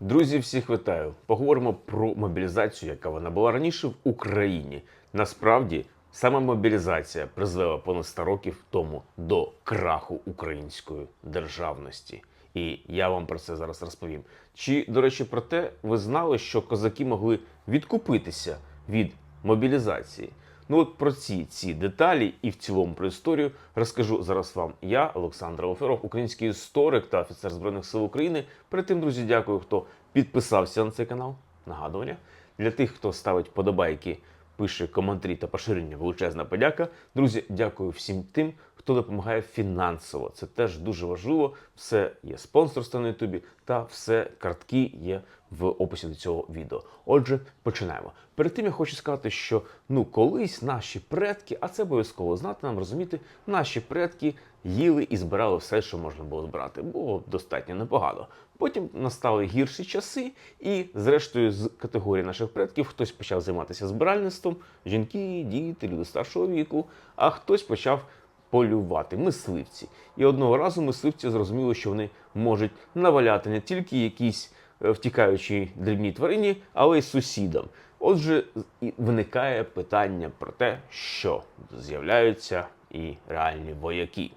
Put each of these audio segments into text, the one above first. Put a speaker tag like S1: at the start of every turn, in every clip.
S1: Друзі, всіх вітаю. Поговоримо про мобілізацію, яка вона була раніше в Україні. Насправді, саме мобілізація призвела понад 100 років тому до краху української державності. І я вам про це зараз розповім. Чи, до речі, про те, ви знали, що козаки могли відкупитися від мобілізації? Ну от про ці ці деталі і в цілому про історію розкажу зараз вам я, Олександр Оферов, український історик та офіцер Збройних сил України. Перед тим, друзі, дякую, хто підписався на цей канал. Нагадування для тих, хто ставить подобайки, пише коментарі та поширення. Величезна подяка. Друзі, дякую всім тим, хто допомагає фінансово. Це теж дуже важливо. Все є спонсорство на Ютубі та все картки є в описі до цього відео. Отже, починаємо. Перед тим я хочу сказати, що ну колись наші предки, а це обов'язково знати нам розуміти, наші предки їли і збирали все, що можна було збирати. Було достатньо непогано. Потім настали гірші часи, і, зрештою, з категорії наших предків хтось почав займатися збиральництвом, жінки, діти, люди старшого віку, а хтось почав полювати, мисливці. І одного разу мисливці зрозуміли, що вони можуть наваляти не тільки якісь е, втікаючі дрібні тварині, але й сусідам. Отже, виникає питання про те, що з'являються і реальні вояки.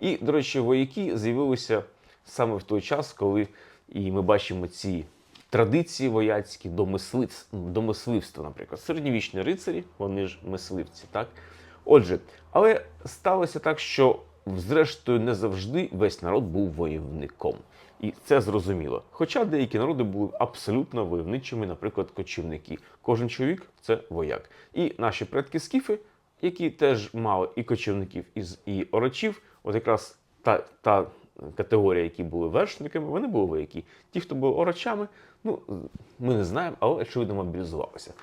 S1: І, до речі, вояки з'явилися саме в той час, коли і ми бачимо ці традиції вояцькі до мисливства, наприклад. Середньовічні рицарі, вони ж мисливці, так? Отже, але сталося так, що зрештою не завжди весь народ був войовником. І це зрозуміло. Хоча деякі народи були абсолютно войовничими, наприклад, кочівники. Кожен чоловік це вояк. І наші предки скіфи, які теж мали і кочівників, і орочів, от якраз та, та категорія, які були вершниками, вони були вояки. Ті, хто були орочами, ну ми не знаємо, але очевидно мобілізувалися.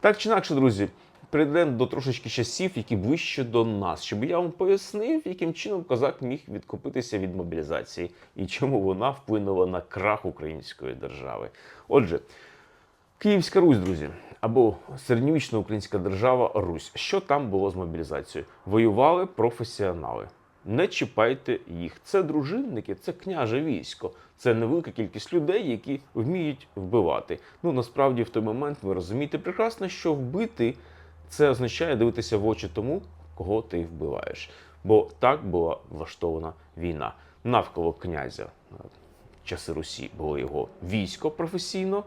S1: Так чи інакше, друзі, перейдемо до трошечки часів, які ближче до нас, щоб я вам пояснив, яким чином козак міг відкупитися від мобілізації і чому вона вплинула на крах української держави. Отже, Київська Русь, друзі, або середньовічна українська держава Русь. Що там було з мобілізацією? Воювали професіонали. Не чіпайте їх. Це дружинники, це княже військо, це невелика кількість людей, які вміють вбивати. Ну насправді в той момент ви розумієте прекрасно, що вбити це означає дивитися в очі тому, кого ти вбиваєш. Бо так була влаштована війна. Навколо князя е, часи Русі було його військо професійно,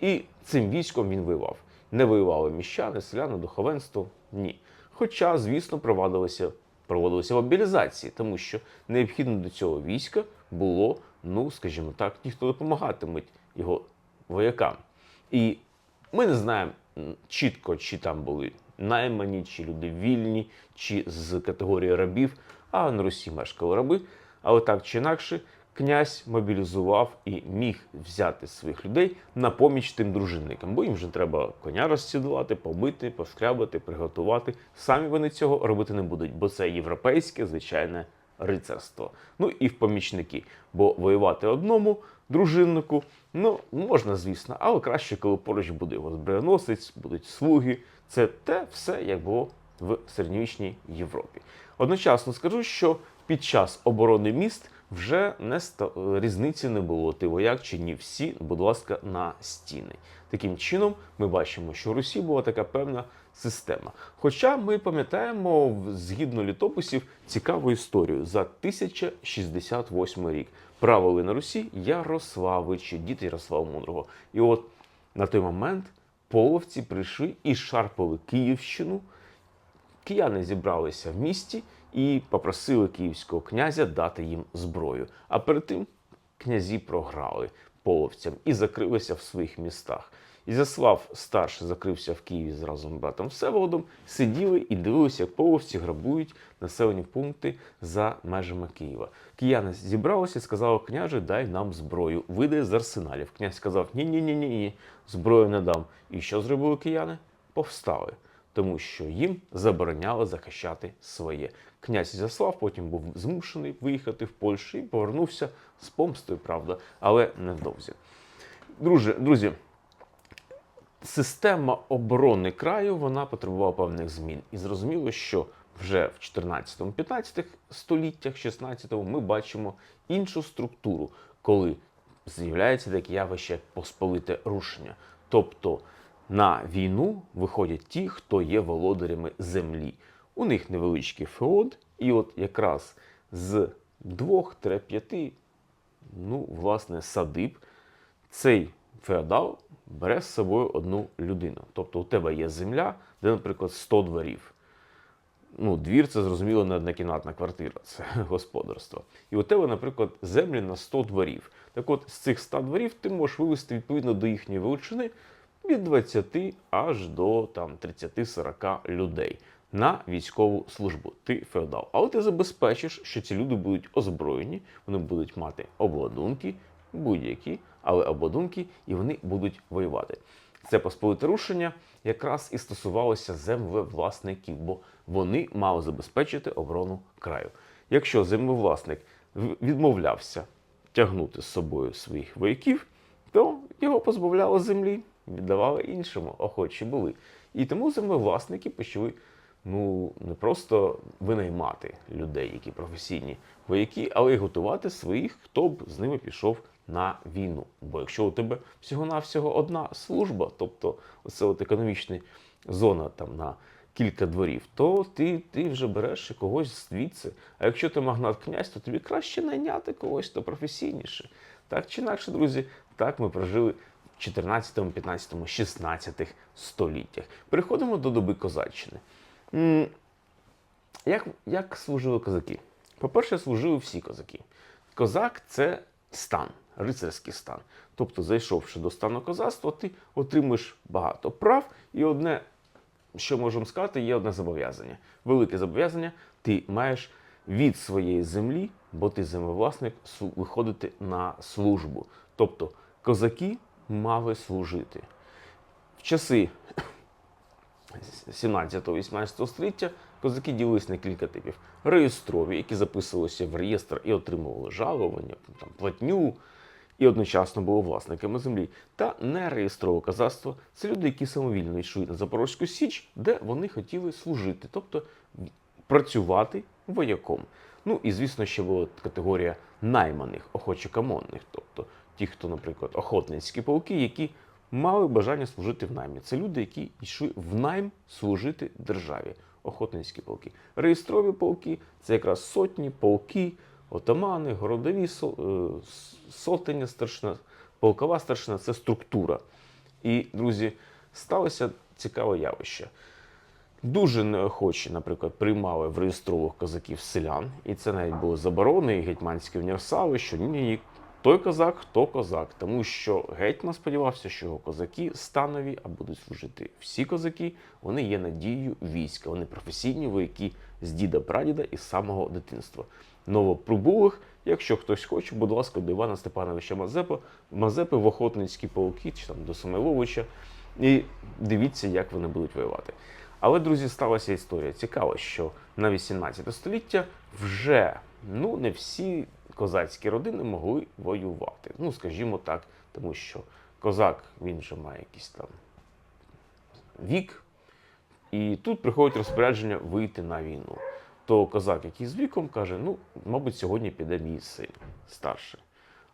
S1: і цим військом він воював. Не воювали міщани, селяни, духовенство. Ні. Хоча, звісно, проводилися, проводилися мобілізації, тому що необхідно до цього війська було, ну скажімо так, ті, хто допомагатимуть його воякам. І ми не знаємо чітко, чи там були наймані, чи люди вільні, чи з категорії рабів, а на Русі мешкали раби. Але так чи інакше, князь мобілізував і міг взяти своїх людей на поміч тим дружинникам, бо їм вже треба коня розсідувати, побити, пошкрябати, приготувати. Самі вони цього робити не будуть, бо це європейське звичайне рицарство. Ну і в помічники, бо воювати одному дружиннику, ну можна, звісно, але краще, коли поруч буде його зброєносець, будуть слуги. Це те все, як було в середньовічній Європі. Одночасно скажу, що під час оборони міст вже не ста- різниці не було. Ти вояк чи ні, всі, будь ласка, на стіни. Таким чином, ми бачимо, що в Русі була така певна система. Хоча ми пам'ятаємо згідно літописів цікаву історію за 1068 рік. Правили на Русі Ярославичі, діти Ярослава Мудрого. І от на той момент половці прийшли і шарпали Київщину. Кияни зібралися в місті і попросили київського князя дати їм зброю. А перед тим князі програли половцям і закрилися в своїх містах. Ізяслав старший закрився в Києві з разом братом Всеволодом, сиділи і дивилися, як половці грабують населені пункти за межами Києва. Кияни зібралися і сказали, княже, дай нам зброю, видай з арсеналів. Князь сказав, ні, ні, ні, ні, ні, зброю не дам. І що зробили кияни? Повстали тому що їм забороняли захищати своє. Князь Ізяслав потім був змушений виїхати в Польщу і повернувся з помстою, правда, але невдовзі. Друже, друзі, система оборони краю вона потребувала певних змін. І зрозуміло, що вже в 14-15 століттях, 16-му, ми бачимо іншу структуру, коли з'являється таке явище посполите рушення. Тобто на війну виходять ті, хто є володарями землі. У них невеличкий феод, і от якраз з 2-5 ну, власне, садиб, цей феодал бере з собою одну людину. Тобто у тебе є земля, де, наприклад, 100 дворів. Ну, двір це зрозуміло не однокімнатна квартира, це господарство. І у тебе, наприклад, землі на 100 дворів. Так от з цих 100 дворів ти можеш вивести відповідно до їхньої величини від 20 аж до там 30-40 людей на військову службу. Ти феодал. Але ти забезпечиш, що ці люди будуть озброєні, вони будуть мати обладунки, будь-які, але обладунки, і вони будуть воювати. Це посполите рушення якраз і стосувалося землевласників, бо вони мали забезпечити оборону краю. Якщо землевласник відмовлявся тягнути з собою своїх вояків, то його позбавляли землі, віддавали іншому, охочі були. І тому землевласники почали ну, не просто винаймати людей, які професійні вояки, але й готувати своїх, хто б з ними пішов на війну. Бо якщо у тебе всього-навсього одна служба, тобто оце от економічна зона там на кілька дворів, то ти, ти вже береш когось звідси. А якщо ти магнат князь, то тобі краще найняти когось, хто професійніше. Так чи інакше, друзі, так ми прожили в 14, 15, 16 століттях. Переходимо до доби козаччини. Як, як служили козаки? По-перше, служили всі козаки. Козак це стан, рицарський стан. Тобто, зайшовши до стану козацтва, ти отримуєш багато прав, і одне, що можемо сказати, є одне зобов'язання. Велике зобов'язання ти маєш від своєї землі, бо ти землевласник, виходити на службу. Тобто козаки мали служити. В часи 17-18 століття козаки ділились на кілька типів: реєстрові, які записувалися в реєстр і отримували жалування, там, платню, і одночасно були власниками землі. Та нереєстрове козацтво це люди, які самовільно йшли на Запорозьку Січ, де вони хотіли служити, тобто працювати вояком. Ну і звісно, ще була категорія найманих, охочекамонних, тобто ті, хто, наприклад, охотницькі полки, які мали бажання служити в наймі. Це люди, які йшли в найм служити державі. Охотницькі полки. Реєстрові полки це якраз сотні, полки, отамани, городові е, сотення старшина, полкова старшина це структура. І, друзі, сталося цікаве явище. Дуже неохоче, наприклад, приймали в реєстрових козаків селян, і це навіть були заборони і гетьманські універсали, що ні, ні, ні, той козак, хто козак, тому що гетьман сподівався, що його козаки станові, а будуть служити всі козаки, вони є надією війська, вони професійні вояки з діда прадіда і самого дитинства. Новоприбулих, якщо хтось хоче, будь ласка, до Івана Степановича Мазепи, Мазепи в охотницькі полки чи там до Самойловича, і дивіться, як вони будуть воювати. Але, друзі, сталася історія. Цікаво, що на 18 століття вже ну, не всі козацькі родини могли воювати. Ну, скажімо так, тому що козак він вже має якийсь там вік, і тут приходить розпорядження вийти на війну. То козак, який з віком, каже: ну, мабуть, сьогодні піде мій син старший.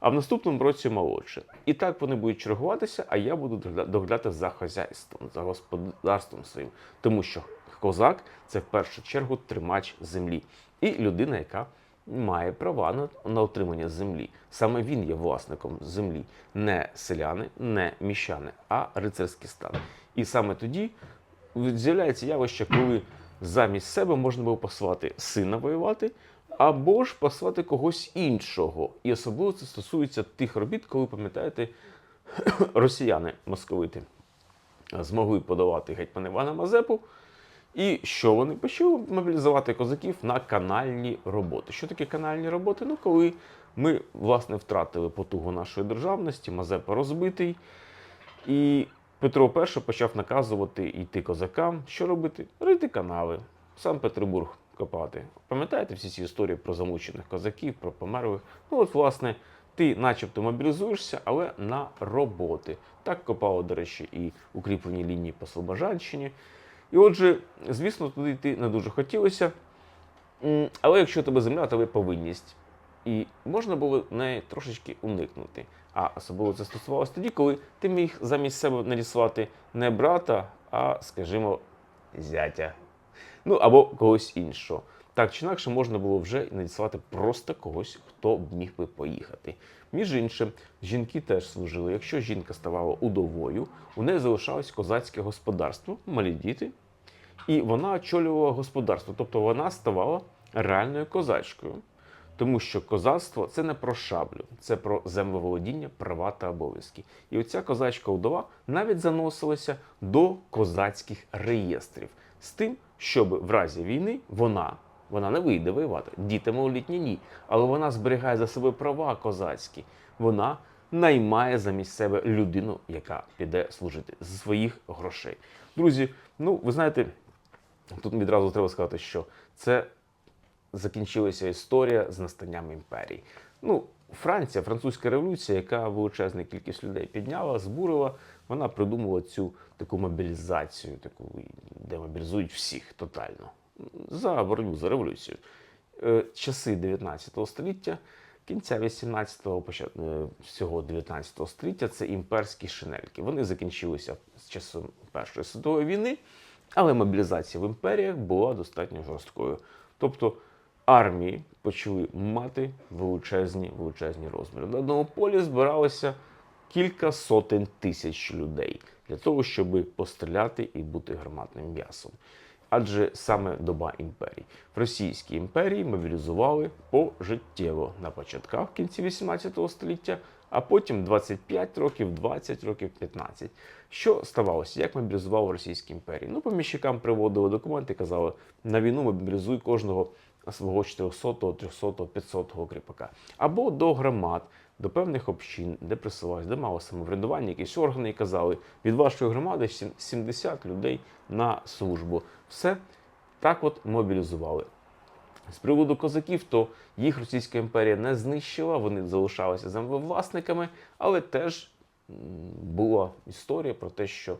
S1: А в наступному році молодше. І так вони будуть чергуватися, а я буду догля- доглядати за хазяйством, за господарством своїм. Тому що козак це в першу чергу тримач землі і людина, яка має права на, на отримання землі. Саме він є власником землі, не селяни, не міщани, а рицарський стан. І саме тоді з'являється явище, коли замість себе можна було послати сина воювати, або ж послати когось іншого. І особливо це стосується тих робіт, коли пам'ятаєте, росіяни московити змогли подавати гетьмана Івана Мазепу. І що вони почали мобілізувати козаків на канальні роботи. Що таке канальні роботи? Ну, коли ми власне втратили потугу нашої державності, Мазепа розбитий, і Петро І почав наказувати йти козакам, що робити? Рити канави, сам Петербург копати. Пам'ятаєте всі ці історії про замучених козаків, про померлих? Ну, от, власне, ти начебто мобілізуєшся, але на роботи. Так копало, до речі, і укріплені лінії по Слобожанщині. І отже, звісно, туди йти не дуже хотілося. Але якщо тебе земля, є повинність. І можна було неї трошечки уникнути. А особливо це стосувалося тоді, коли ти міг замість себе надіслати не брата, а, скажімо, зятя. Ну або когось іншого. Так чи інакше можна було вже надіслати просто когось, хто б міг би поїхати. Між іншим, жінки теж служили. Якщо жінка ставала удовою, у неї залишалось козацьке господарство, малі діти, і вона очолювала господарство, тобто вона ставала реальною козачкою. Тому що козацтво це не про шаблю, це про землеволодіння, права та обов'язки. І оця козачка удова навіть заносилася до козацьких реєстрів з тим, щоб в разі війни вона, вона не вийде воювати, діти малолітні ні, але вона зберігає за себе права козацькі. Вона наймає замість себе людину, яка піде служити з своїх грошей. Друзі, ну ви знаєте, тут відразу треба сказати, що це закінчилася історія з настанням імперії. Ну, Франція, французька революція, яка величезну кількість людей підняла, збурила, вона придумала цю таку мобілізацію, таку, де мобілізують всіх тотально за боротьбу за революцію. Е, Часи 19 століття, кінця 18-го, початку е, всього 19 століття це імперські шинельки. Вони закінчилися з часом Першої світової війни, але мобілізація в імперіях була достатньо жорсткою. Тобто армії почали мати величезні величезні розміри. На одному полі збиралося кілька сотень тисяч людей для того, щоб постріляти і бути гарматним м'ясом. Адже саме доба імперій. В Російській імперії мобілізували пожиттєво на початках в кінці 18 століття, а потім 25 років, 20 років, 15. Що ставалося? Як мобілізували в Російській імперії? Ну, поміщикам приводили документи, казали, на війну мобілізуй кожного свого 400, 300, 500 кріпака. Або до громад, до певних общин, де присилалось, де мало самоврядування, якісь органи і казали, від вашої громади 70 людей на службу. Все так от мобілізували. З приводу козаків, то їх Російська імперія не знищила, вони залишалися землевласниками, але теж була історія про те, що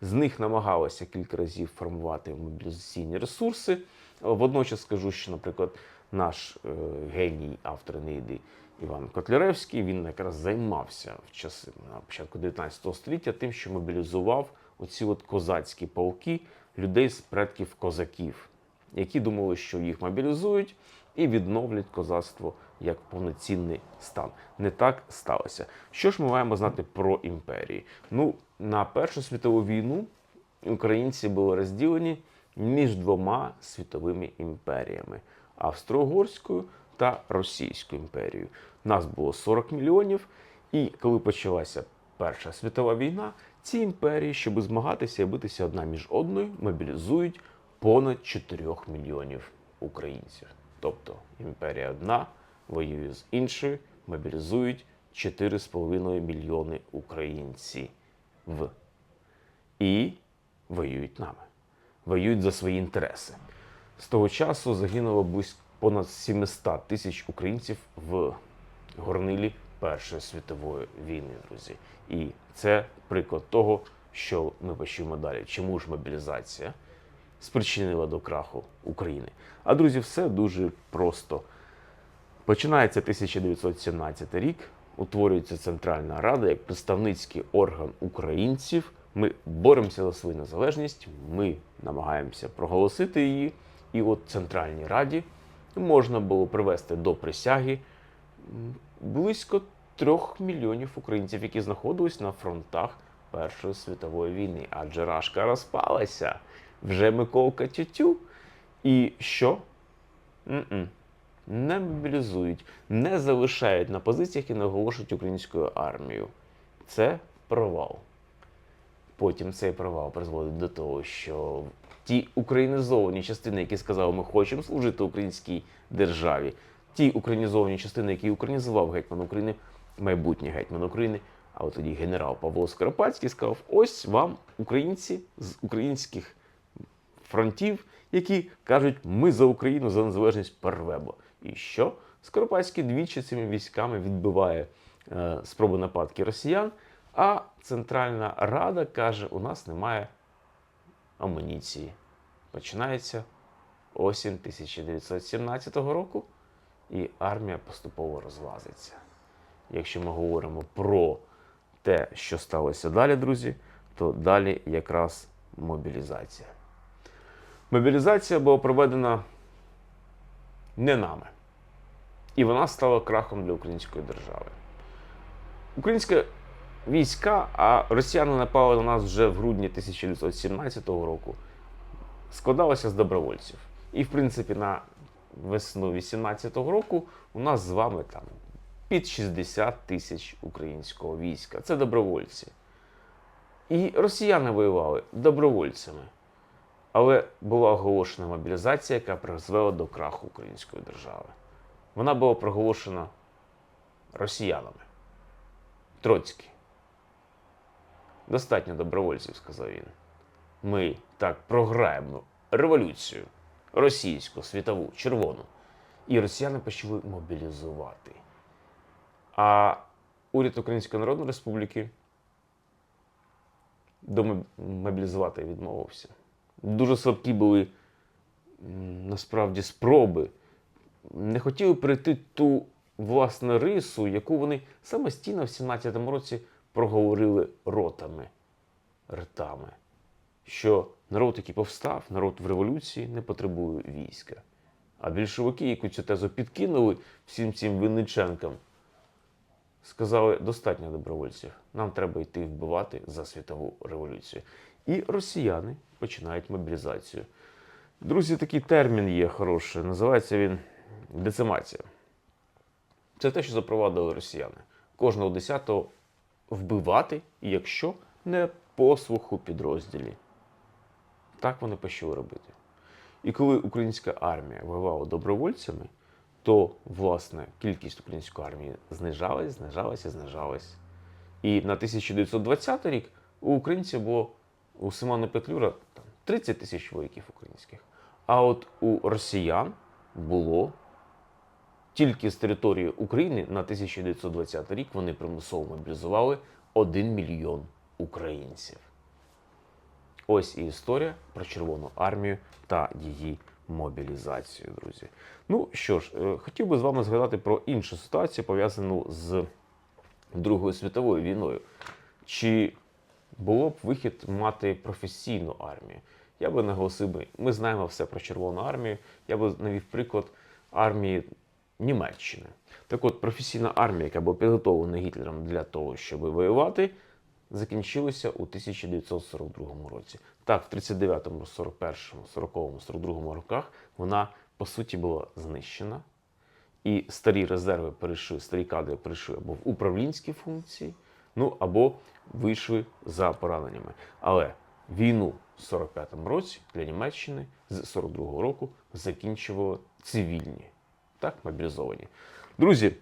S1: з них намагалися кілька разів формувати мобілізаційні ресурси. Водночас скажу, що, наприклад, наш е, геній автор Енеїди Іван Котляревський, він якраз займався в часи на початку 19 століття тим, що мобілізував оці от козацькі полки людей з предків козаків, які думали, що їх мобілізують і відновлять козацтво як повноцінний стан. Не так сталося. Що ж ми маємо знати про імперії? Ну, на Першу світову війну українці були розділені між двома світовими імперіями Австро-Угорською та Російською імперією. Нас було 40 мільйонів, і коли почалася Перша світова війна, ці імперії, щоб змагатися і битися одна між одною, мобілізують понад 4 мільйонів українців. Тобто імперія одна воює з іншою, мобілізують 4,5 мільйони українців. І воюють нами, воюють за свої інтереси. З того часу загинуло близько понад 700 тисяч українців в горнилі Першої світової війни, друзі. І це приклад того, що ми почуємо далі. Чому ж мобілізація спричинила до краху України? А друзі, все дуже просто. Починається 1917 рік, утворюється Центральна Рада як представницький орган українців. Ми боремося за свою незалежність, ми намагаємося проголосити її. І от Центральній Раді можна було привести до присяги близько трьох мільйонів українців, які знаходились на фронтах Першої світової війни. Адже Рашка розпалася, вже Миколка тютю. І що? М-м. Не мобілізують, не залишають на позиціях і не оголошують українською армією. Це провал. Потім цей провал призводить до того, що ті українізовані частини, які сказали, ми хочемо служити українській державі, ті українізовані частини, які українізував гетьман України, майбутній гетьман України, а от тоді генерал Павло Скоропадський сказав: ось вам українці з українських фронтів, які кажуть, ми за Україну, за незалежність порвемо. І що? Скоропадський двічі цими військами відбиває е, спроби нападки росіян, а Центральна Рада каже, у нас немає амуніції. Починається осінь 1917 року, і армія поступово розлазиться. якщо ми говоримо про те, що сталося далі, друзі, то далі якраз мобілізація. Мобілізація була проведена не нами. І вона стала крахом для української держави. Українська війська, а росіяни напали на нас вже в грудні 1917 року, складалася з добровольців. І, в принципі, на весну 18-го року у нас з вами там під 60 тисяч українського війська. Це добровольці. І росіяни воювали добровольцями. Але була оголошена мобілізація, яка призвела до краху української держави. Вона була проголошена росіянами. Троцький. Достатньо добровольців, сказав він. Ми так програємо революцію російську, світову, червону. І росіяни почали мобілізувати. А уряд Української Народної Республіки домобілізувати відмовився. Дуже слабкі були насправді спроби. Не хотіли перейти ту власне рису, яку вони самостійно в 17-му році проговорили ротами, ртами. Що народ, який повстав, народ в революції не потребує війська. А більшовики, яку цю тезу підкинули всім цим винниченкам, сказали, достатньо добровольців, нам треба йти вбивати за світову революцію. І росіяни починають мобілізацію. Друзі, такий термін є хороший, називається він децимація. Це те, що запровадили росіяни. Кожного десятого вбивати, якщо не послуху підрозділі. Так вони почали робити. І коли українська армія воювала добровольцями, то власне кількість української армії знижалась, знижалась і знижалась. І на 1920 рік у українців було у Симона Петлюра там, 30 тисяч вояків українських. А от у росіян було тільки з території України на 1920 рік вони примусово мобілізували 1 мільйон українців. Ось і історія про Червону армію та її мобілізацію, друзі. Ну що ж, е, хотів би з вами згадати про іншу ситуацію, пов'язану з Другою світовою війною. Чи було б вихід мати професійну армію? Я би наголосив би, ми знаємо все про Червону армію. Я би навів приклад армії Німеччини. Так от, професійна армія, яка була підготовлена Гітлером для того, щоб воювати, закінчилася у 1942 році. Так, в 39-му, 41-му, 40-му, 42-му роках вона по суті була знищена. І старі резерви перейшли, старі кадри перейшли або в управлінські функції, ну або вийшли за пораненнями. Але війну в 45-му році для Німеччини з 42-го року закінчували цивільні, так, мобілізовані. Друзі,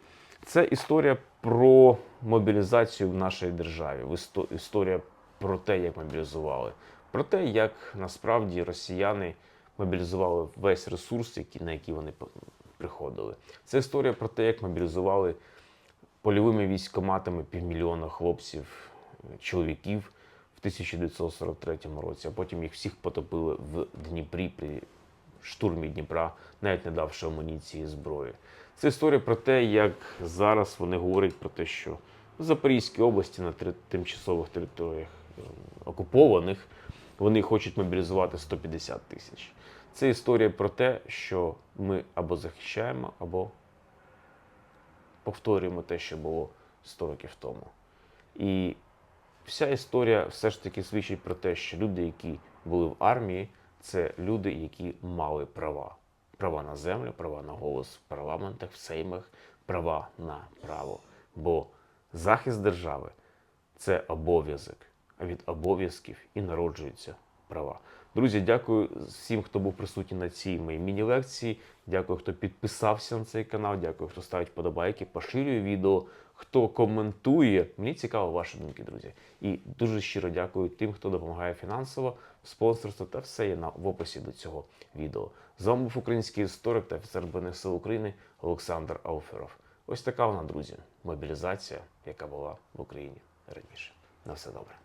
S1: це історія про мобілізацію в нашій державі, Істо- історія про те, як мобілізували, про те, як насправді росіяни мобілізували весь ресурс, на який вони приходили. Це історія про те, як мобілізували польовими військоматами півмільйона хлопців, чоловіків в 1943 році, а потім їх всіх потопили в Дніпрі штурмі Дніпра, навіть не давши амуніції зброї. Це історія про те, як зараз вони говорять про те, що в Запорізькій області на тимчасових територіях е, окупованих вони хочуть мобілізувати 150 тисяч. Це історія про те, що ми або захищаємо, або повторюємо те, що було 100 років тому. І вся історія все ж таки свідчить про те, що люди, які були в армії, це люди, які мали права. Права на землю, права на голос в парламентах, в сеймах, права на право. Бо захист держави це обов'язок, а від обов'язків і народжуються права. Друзі, дякую всім, хто був присутній на цій моїй міні-лекції. Дякую, хто підписався на цей канал. Дякую, хто ставить подобайки, поширює відео, хто коментує. Мені цікаво ваші думки, друзі. І дуже щиро дякую тим, хто допомагає фінансово, спонсорство та все є на в описі до цього відео. З вами був український історик та офіцер Збройних сил України Олександр Ауферов. Ось така вона, друзі, мобілізація, яка була в Україні раніше. На все добре.